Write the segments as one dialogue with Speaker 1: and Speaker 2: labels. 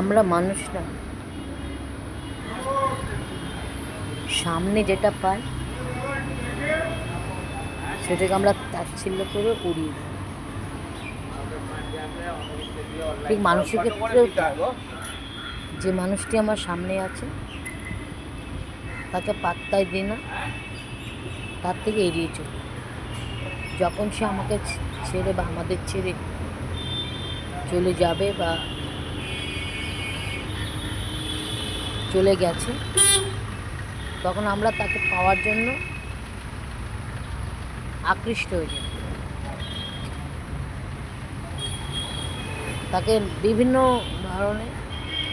Speaker 1: আমরা মানুষরা সামনে যেটা পাই, সেটাকে আমরা তাচ্ছিল্য করে উড়িয়ে দিই। ঠিক মানুষের ক্ষেত্রেও যে মানুষটি আমার সামনে আছে, তাকে পাত্তাই দিই না, তার থেকে এড়িয়ে চলি। যখন সে আমাকে ছেড়ে বা আমাদের ছেড়ে চলে যাবে বা চলে গেছে। তখন আমরা তাকে পাওয়ার জন্য আকৃষ্ট হয়ে যাই। তাকে বিভিন্ন ধরনের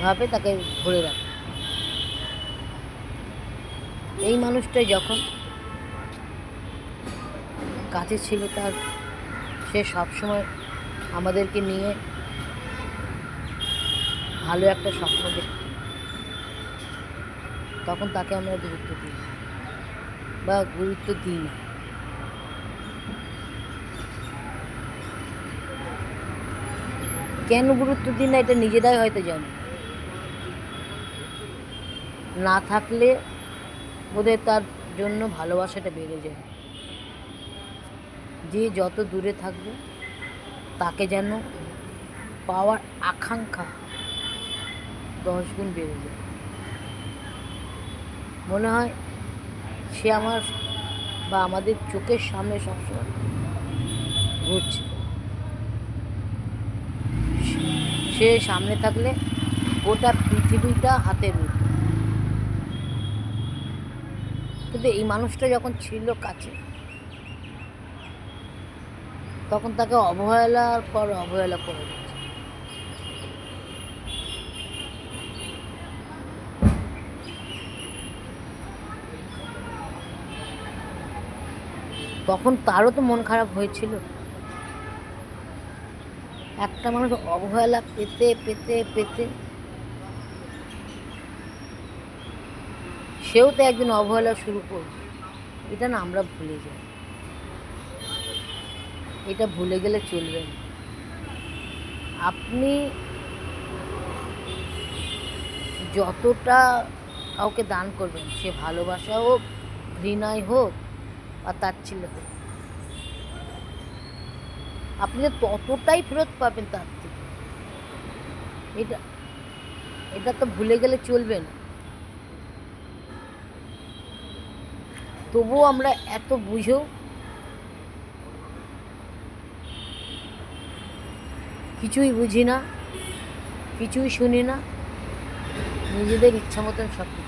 Speaker 1: ভাবে তাকে ধরে রাখি। এই মানুষটাই যখন কাছে ছিল তার, সে সবসময় আমাদেরকে নিয়ে ভালো একটা স্বপ্ন দেখত। তখন তাকে আমরা গুরুত্ব দিই বা গুরুত্ব দিই না। কেন গুরুত্ব দিই না এটা নিজেরাই হয়তো জানে। না থাকলে বোধহয় তার জন্য ভালোবাসাটা বেড়ে যায়। যে যত দূরে থাকবে, তাকে যেন পাওয়ার আকাঙ্ক্ষা দশ গুণ বেড়ে যায়। মনে হয় সে আমার বা আমাদের চোখের সামনে সবসময় ঘুরছে। সে সামনে থাকলে গোটা পৃথিবীটা হাতের মুঠো কিন্তু এই মানুষটা যখন ছিল কাছে, তখন তাকে অবহেলার পর অবহেলা করে তখন তারও তো মন খারাপ হয়েছিল। একটা মানুষ অবহেলা পেতে পেতে পেতে। সেও তো একদিন অবহেলা শুরু করবে। এটা না আমরা ভুলে যাই। এটা ভুলে গেলে চলবে না। আপনি যতটা কাউকে দান করবেন, সে ভালোবাসা হোক, ঘৃণায় হোক আর তার হোক আপনি ততটাই ফেরত পাবেন তার থেকে, এটা এটা তো ভুলে গেলে চলবে না। তবুও আমরা এত বুঝেও কিছুই বুঝি না, কিছুই শুনি না, নিজেদের ইচ্ছা মতন সব কিছু